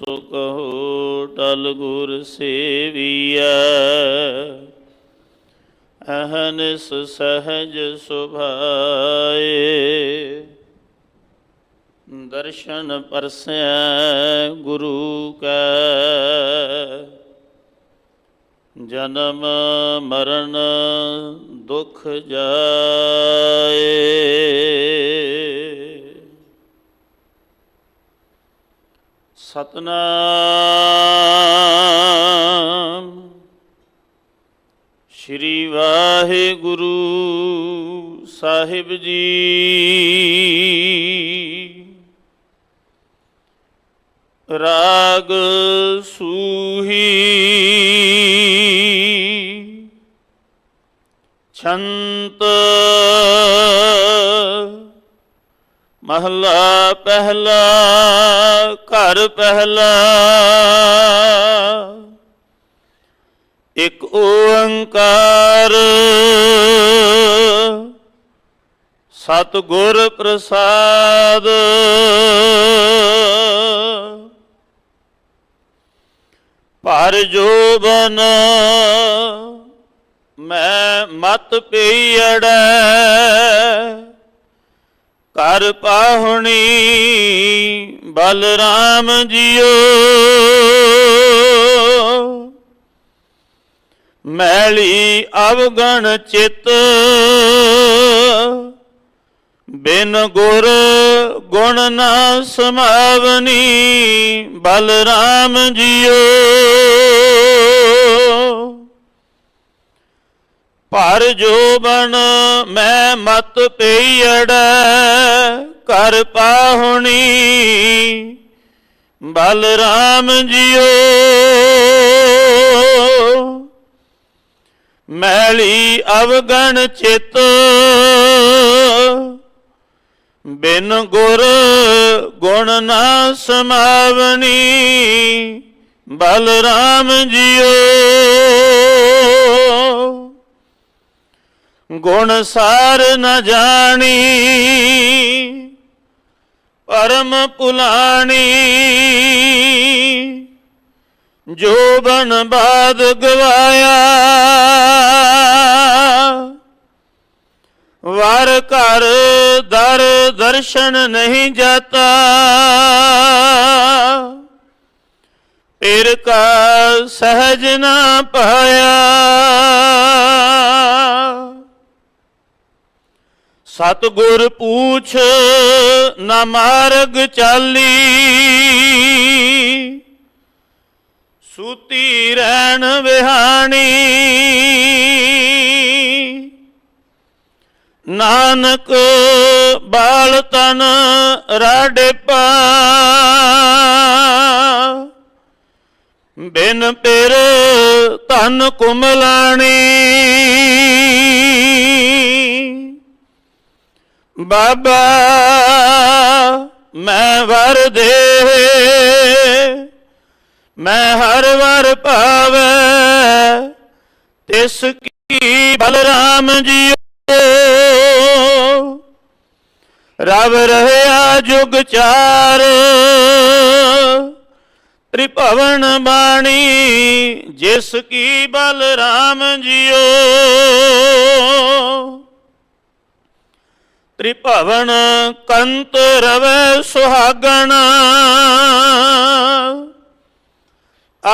ਸੋ ਕਹੋ ਟਲ ਗੁਰ ਸੇਵੀਐ। ਅਹਨਿਸ ਸਹਜ ਸੁਭਾਏ। ਦਰਸ਼ਨ ਪਰਸੈ ਗੁਰੂ ਕੈ। ਜਨਮ ਮਰਨ ਦੁਖ ਜਾਏ। ਸਤਨਾਮ। ਸ਼੍ਰੀ ਵਾਹਿਗੁਰੂ ਸਾਹਿਬ ਜੀ। ਰਾਗ ਸੂਹੀ। ਛੰਤ ਮਹਲਾ ਪਹਿਲਾ ਘਰ ਪਹਿਲਾ। ਇੱਕ ਓੰਕਾਰ ਸਤਗੁਰ ਪ੍ਰਸਾਦ। ਪਰ ਜੋਬਨ ਮੈਂ ਮਤ ਪਈੜੈ ਕਰ ਪਾਹੁਣੀ ਬਲਰਾਮ ਜੀਓ। ਮੈਲੀ ਅਵਗਣ ਚਿਤ ਬਿਨ ਗੁਰ ਗੁਣ ਨਾ ਸਮਾਵਨੀ ਬਲਰਾਮ ਜੀਓ। ਪਰ ਜੋਬਨ ਮੈਂ ਮਤ ਪਈੜੈ ਕਰ ਪਾਹੁਣੀ। ਬਲਰਾਮ ਜੀਓ, ਮੈਲੀ ਅਵਗਣ ਚਿਤ, ਬਿਨ ਗੁਰ ਗੁਣ ਨਾ ਸਮਾਵਨੀ ਬਲਰਾਮ ਜੀਓ ਗੁਣ ਸਾਰ ਨ ਜਾਣੀ, ਪਰਮ ਪੁਲਾਣੀ। ਜੋ ਬਨ ਬਾਦ ਗਵਾਇਆ, ਵਾਰ ਘਰ ਦਰ ਦਰਸ਼ਨ ਨਹੀਂ ਜਾਤਾ। ਪਿਰ ਕਾ ਸਹਜ ਨਾ ਪਾਇਆ। ਸਤਗੁਰ ਪੂਛ ਨਾ ਮਾਰਗ ਚਾਲੀ। ਸੂਤੀ ਰਹਿਣ ਵਿਹਾਣੀ। ਨਾਨਕ ਬਾਲ ਤਨ ਰਾਡੇ ਪਾ। ਬਿਨ ਪਿਰ ਧਨ ਕੁਮਲਾਣੀ। ਬਾਬਾ, ਮੈਂ ਵਰ ਦੇ ਮੈਂ ਹਰ ਵਰ ਪਾਵੇ ਤਿਸ ਕੀ ਬਲਰਾਮ ਜੀਓ। ਰਵ ਰਹਿਆ ਜੁਗ ਚਾਰ, ਤ੍ਰਿਭਵਨ ਬਾਣੀ, ਜਿਸ ਕੀ ਬਲਰਾਮ ਜੀਓ। ਤ੍ਰਿਭਵਨ ਕੰਤ ਰਵੈ ਸੁਹਾਗਣ।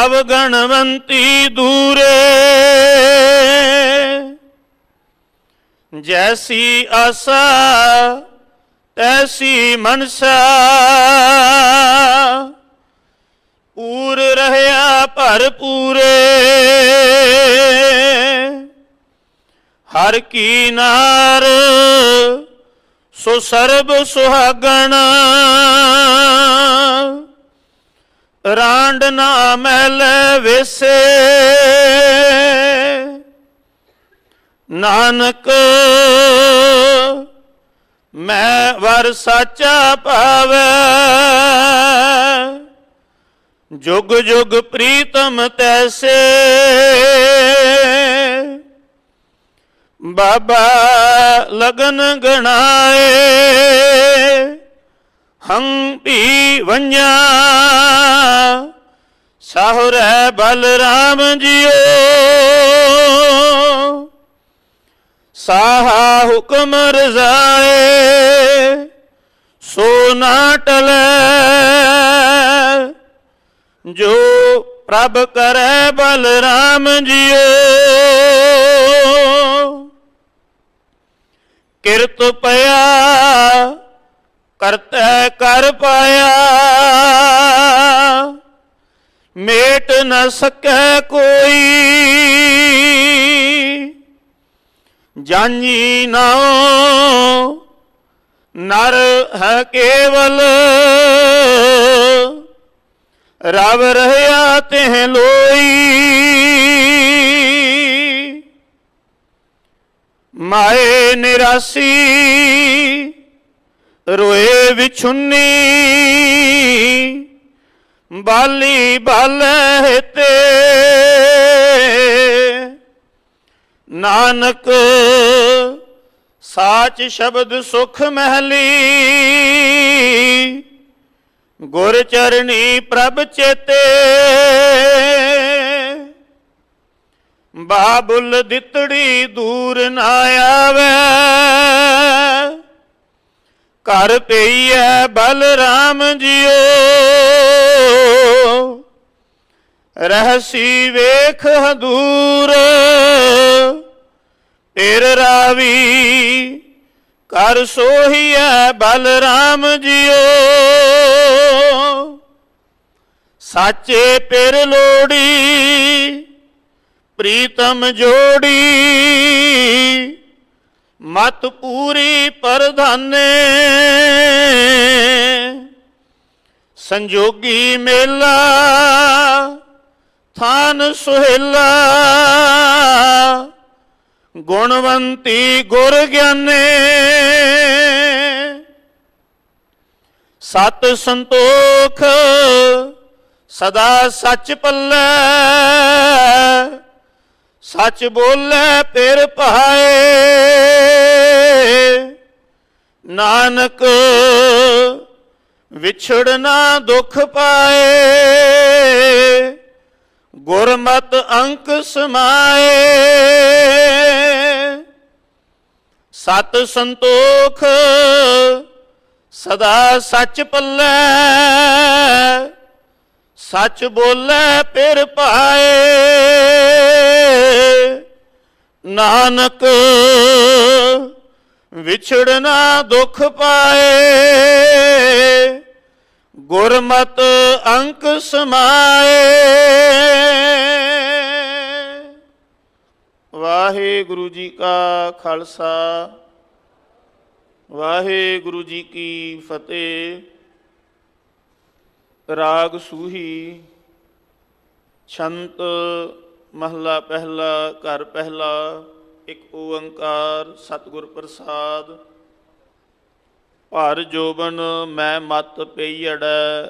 ਅਵਗਣਵੰਤੀ ਦੂਰੇ। ਜੈਸੀ ਆਸਾ, ਤੈਸੀ ਮਨਸਾ। ਪੂਰ ਰਹਿਆ ਭਰਪੂਰੇ ਹਰ ਕੀ ਨਾਰ ਸੋ ਸਰਬ ਸੁਹਾਗਣ। ਰਾਂਡ ਨਾ ਮੈਲ ਵਿਸੇ। ਨਾਨਕ, ਮੈਂ ਵਰ ਸਾਚਾ ਪਾਵੇ ਜੁਗ ਜੁਗ ਪ੍ਰੀਤਮ ਤੈਸੇ। ਬਾਬਾ ਲਗਨ ਗਣਾਏ, ਹੰ ਭੀ ਵੰਜਾ। ਸਾਹੁਰੈ ਬਲਰਾਮ ਜੀਓ। ਸਾਹਾ ਹੁਕਮ ਰਜ਼ਾਏ, ਸੋ ਨਾ ਟਲੈ। ਜੋ ਪ੍ਰਭ ਕਰੈ ਬਲਰਾਮ ਜੀਓ। ਕਿਰਤ ਪਿਆ, ਕਰਤੈ ਕਰ ਪਾਇਆ। ਮੇਟ ਨ ਸਕੈ ਕੋਈ, ਜਾਨੀ ਨਾਉ, ਨਰ ਹੈ ਕੇਵਲ। ਰਵ ਰਹਿਆ ਤਿਹ ਲੋਈ ਮਾਏ ਨਿਰਾਸੀ, ਰੋਏ ਵਿਛੁੰਨੀ। ਬਾਲੀ ਬਾਲੇ ਤੇ ਨਾਨਕ ਸਾਚ ਸ਼ਬਦ ਸੁਖ ਮਹਿਲੀ। ਗੁਰ ਚਰਣੀ ਪ੍ਰਭ ਚੇਤੇ। ਬਾਬੁਲ ਦਿੱਤੜੀ ਦੂਰ ਨਾ ਆਵੇ। ਘਰ ਪਈ ਪਈਐ ਬਲਰਾਮ ਜੀਓ। ਰਹਸੀ ਵੇਖ ਹਦੂਰ। ਤੇਰ ਰਾਵੀ ਕਰ ਸੋਹੀਐ ਬਲਰਾਮ ਜੀਓ। ਸਾਚੇ ਪਿਰ ਲੋੜੀ ਪ੍ਰੀਤਮ ਜੋੜੀ। ਮਤ ਪੂਰੀ ਪਰਧਾਨੇ। ਸੰਜੋਗੀ ਮੇਲਾ, ਥਾਨ ਸੁਹੇਲਾ। ਗੁਣਵੰਤੀ ਗੁਰ ਗਿਆਨੇ। ਸਤ ਸੰਤੋਖ ਸਦਾ ਸੱਚ ਪੱਲੇ। ਸੱਚ ਬੋਲੇ ਫਿਰ ਪਾਏ ਨਾਨਕ ਵਿਛੜਨਾ ਦੁਖ ਪਾਏ। ਗੁਰਮਤ ਅੰਕ ਸਮਾਏ। ਸਤ ਸੰਤੋਖ ਸਦਾ ਸੱਚ ਪੱਲੇ ਸੱਚ ਬੋਲੇ ਫਿਰ ਪਾਏ ਨਾਨਕ ਵਿਛੜਨਾ ਦੁਖ ਪਾਏ, ਗੁਰਮਤ ਅੰਕ ਸਮਾਏ। ਵਾਹਿਗੁਰੂ ਜੀ ਕਾ ਖਾਲਸਾ, ਵਾਹਿਗੁਰੂ ਜੀ ਕੀ ਫਤਿਹ। ਰਾਗ ਸੂਹੀ, ਛੰਤ ਮਹਲਾ ਪਹਿਲਾ, ਘਰ ਪਹਿਲਾ, ਇੱਕ ਓੰਕਾਰ, ਸਤਿਗੁਰ ਪ੍ਰਸਾਦ। ਭਰ ਜੋਬਨ, ਮੈਂ ਮਤ ਪਈੜੈ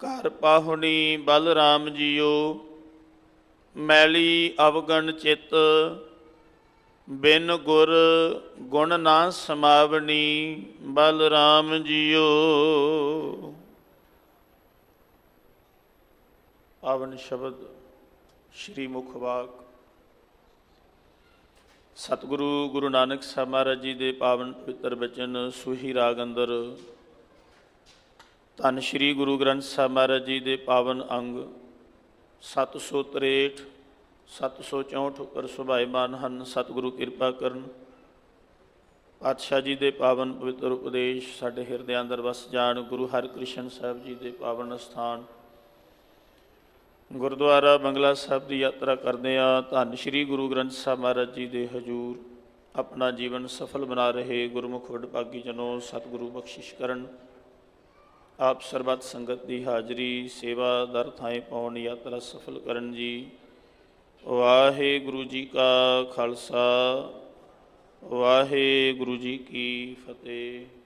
ਘਰ ਪਾਹੁਣੀ ਬਲਰਾਮ ਜੀਓ। ਮੈਲੀ ਅਵਗਣ ਚਿਤ, ਬਿਨ ਗੁਰ ਗੁਣ ਨਾ ਸਮਾਵਣੀ, ਬਲਰਾਮ ਜੀਓ। ਪਾਵਨ ਸ਼ਬਦ। ਸ਼੍ਰੀ ਮੁਖ ਵਾਕ। ਸਤਿਗੁਰੂ ਗੁਰੂ ਨਾਨਕ ਸਾਹਿਬ ਮਹਾਰਾਜ ਜੀ ਦੇ ਪਾਵਨ ਪਵਿੱਤਰ ਬਚਨ, ਸੁਹੀ ਰਾਗ ਅੰਦਰ। ਧੰਨ ਸ਼੍ਰੀ ਗੁਰੂ ਗ੍ਰੰਥ ਸਾਹਿਬ ਮਹਾਰਾਜ ਜੀ ਦੇ ਪਾਵਨ ਅੰਗ 763 764 ਉੱਪਰ ਸੁਭਾਇਮਾਨ ਹਨ ਸਤਿਗੁਰੂ ਕਿਰਪਾ ਕਰਨ। ਪਾਤਸ਼ਾਹ ਜੀ ਦੇ ਪਾਵਨ ਪਵਿੱਤਰ ਉਪਦੇਸ਼, ਸਾਡੇ ਹਿਰਦਿਆਂ ਅੰਦਰ ਵਸ ਜਾਣ, ਗੁਰੂ ਹਰਿਕ੍ਰਿਸ਼ਨ ਸਾਹਿਬ ਜੀ ਦੇ ਪਾਵਨ ਸਥਾਨ ਗੁਰਦੁਆਰਾ ਬੰਗਲਾ ਸਾਹਿਬ ਦੀ ਯਾਤਰਾ ਕਰਦੇ ਆ ਧੰਨ ਸ਼੍ਰੀ ਗੁਰੂ ਗ੍ਰੰਥ ਸਾਹਿਬ ਮਹਾਰਾਜ ਜੀ ਦੇ ਹਜੂਰ। ਆਪਣਾ ਜੀਵਨ ਸਫਲ ਬਣਾ ਰਹੇ ਗੁਰਮੁਖ ਵਡਭਾਗੀ ਜਨੋ, ਸਤਿਗੁਰੂ ਬਖਸ਼ਿਸ਼ ਕਰਨ। ਆਪ ਸਰਬੱਤ ਸੰਗਤ ਦੀ ਹਾਜ਼ਰੀ, ਸੇਵਾ ਦਰ ਥਾਂ ਪਾਉਣ, ਯਾਤਰਾ ਸਫਲ ਕਰਨ ਜੀ। ਵਾਹਿਗੁਰੂ ਜੀ ਕਾ ਖਾਲਸਾ, ਵਾਹਿਗੁਰੂ ਜੀ ਕੀ ਫਤਿਹ।